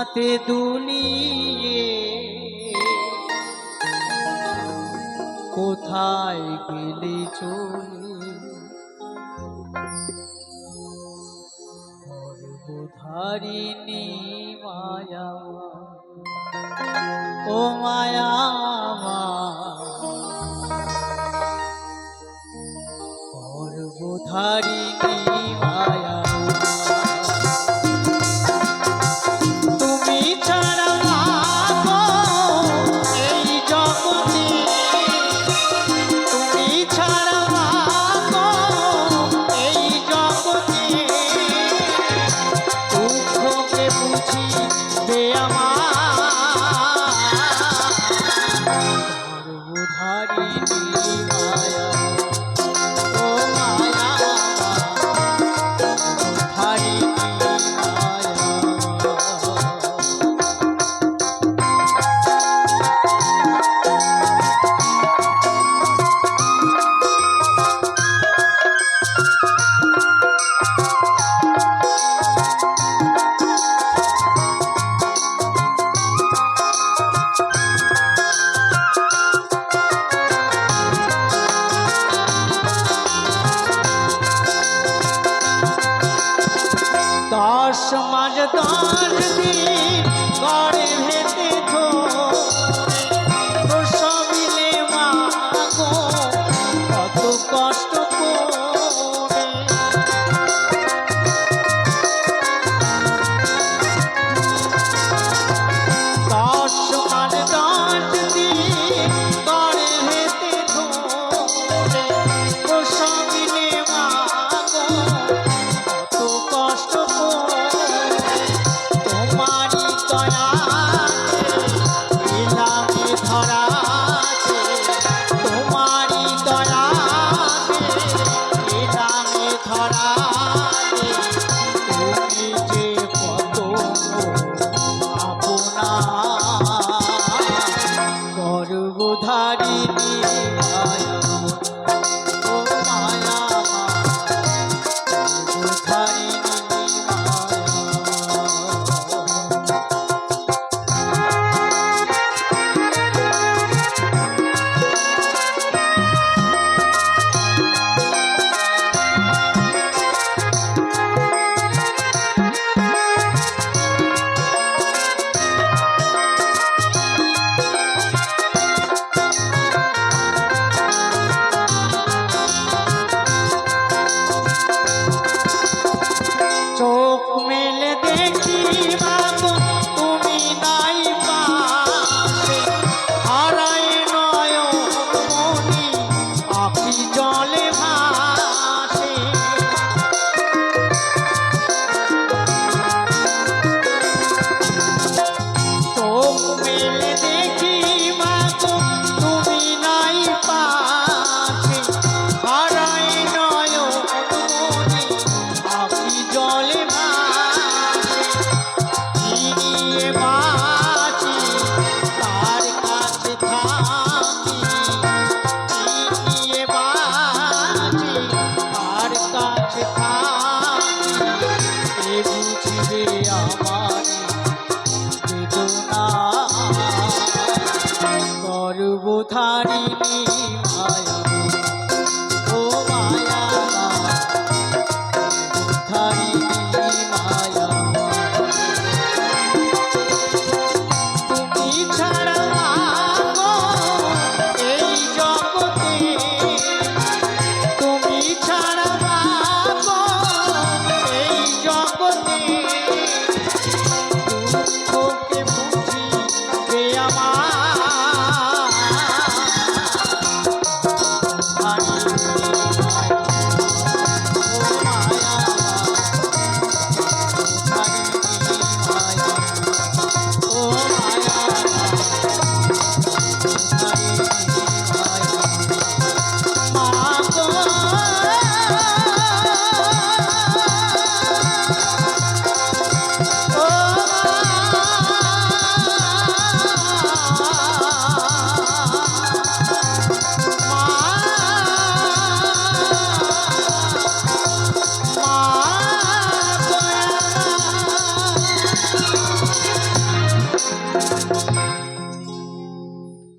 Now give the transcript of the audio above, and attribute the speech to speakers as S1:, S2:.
S1: হাতে দুলিয়ে। কোথায় গেলে চলে? মায়া। ও মায়া সর্বধারিণী মায়া দশ মাস দশ দিন গড়ে live হারিণী মায়া।